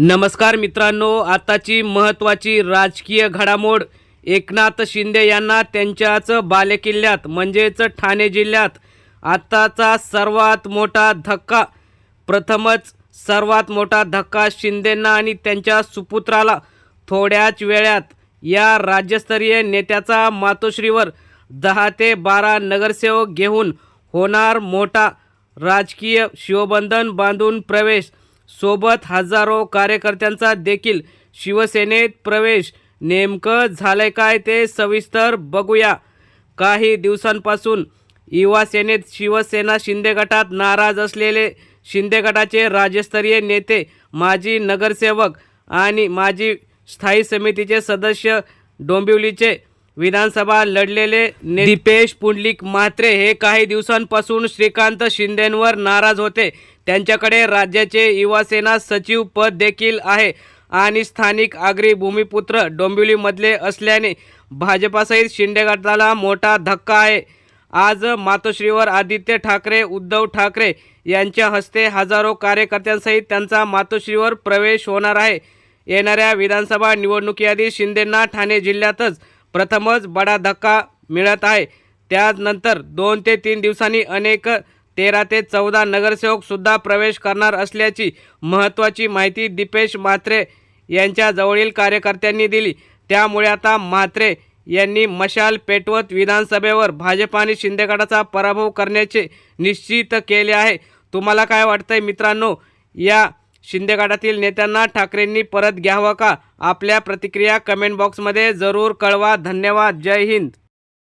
नमस्कार मित्रांनो आताची महत्त्वाची राजकीय घडामोड. एकनाथ शिंदे यांना त्यांच्याच बालेकिल्ल्यात म्हणजेच ठाणे जिल्ह्यात आत्ताचा सर्वात मोठा धक्का. प्रथमच सर्वात मोठा धक्का शिंदेंना आणि त्यांच्या सुपुत्राला. थोड्याच वेळात या राज्यस्तरीय नेत्याचा मातोश्रीवर दहा ते बारा नगरसेवक घेऊन होणार मोठा राजकीय शिवबंधन बांधून प्रवेश. सोबत हजारो कार्यकर्त्यांचा देखील शिवसेनेत प्रवेश. नेमकं झालंय काय ते सविस्तर बघूया. काही दिवसांपासून युवा सेनेत शिवसेना शिंदे गटात नाराज असलेले शिंदे गटाचे राज्यस्तरीय नेते माजी नगरसेवक आणि माजी स्थायी समितीचे सदस्य डोंबिवलीचे विधानसभा लढलेले दीपेश पुंडलिक म्हात्रे हे काही दिवसांपासून श्रीकांत शिंदेंवर नाराज होते. त्यांच्याकडे राज्याचे युवासेना सचिव पद देखील आहे आणि स्थानिक आगरी भूमिपुत्र डोंबिवलीमधले असल्याने भाजपासहित शिंदे गटाला मोठा धक्का आहे. आज मातोश्रीवर आदित्य ठाकरे उद्धव ठाकरे यांच्या हस्ते हजारो कार्यकर्त्यांसहित त्यांचा मातोश्रीवर प्रवेश होणार आहे. येणाऱ्या विधानसभा निवडणुकीआधी शिंदेंना ठाणे जिल्ह्यातच प्रथमच बडा धक्का मिळत आहे. त्यानंतर दोन ते तीन दिवसांनी अनेक तेरा ते चौदा नगरसेवकसुद्धा प्रवेश करणार असल्याची महत्त्वाची माहिती दीपेश म्हात्रे यांच्या जवळील कार्यकर्त्यांनी दिली. त्यामुळे आता म्हात्रे यांनी मशाल पेटवत विधानसभेवर भाजप आणि शिंदेगडाचा पराभव करण्याचे निश्चित केले आहे. तुम्हाला काय वाटतंय मित्रांनो? या शिंदे गटातील नेत्यांना ठाकरेंनी परत घ्यावं का? आपल्या प्रतिक्रिया कमेंट बॉक्समध्ये जरूर कळवा. धन्यवाद. जय हिंद.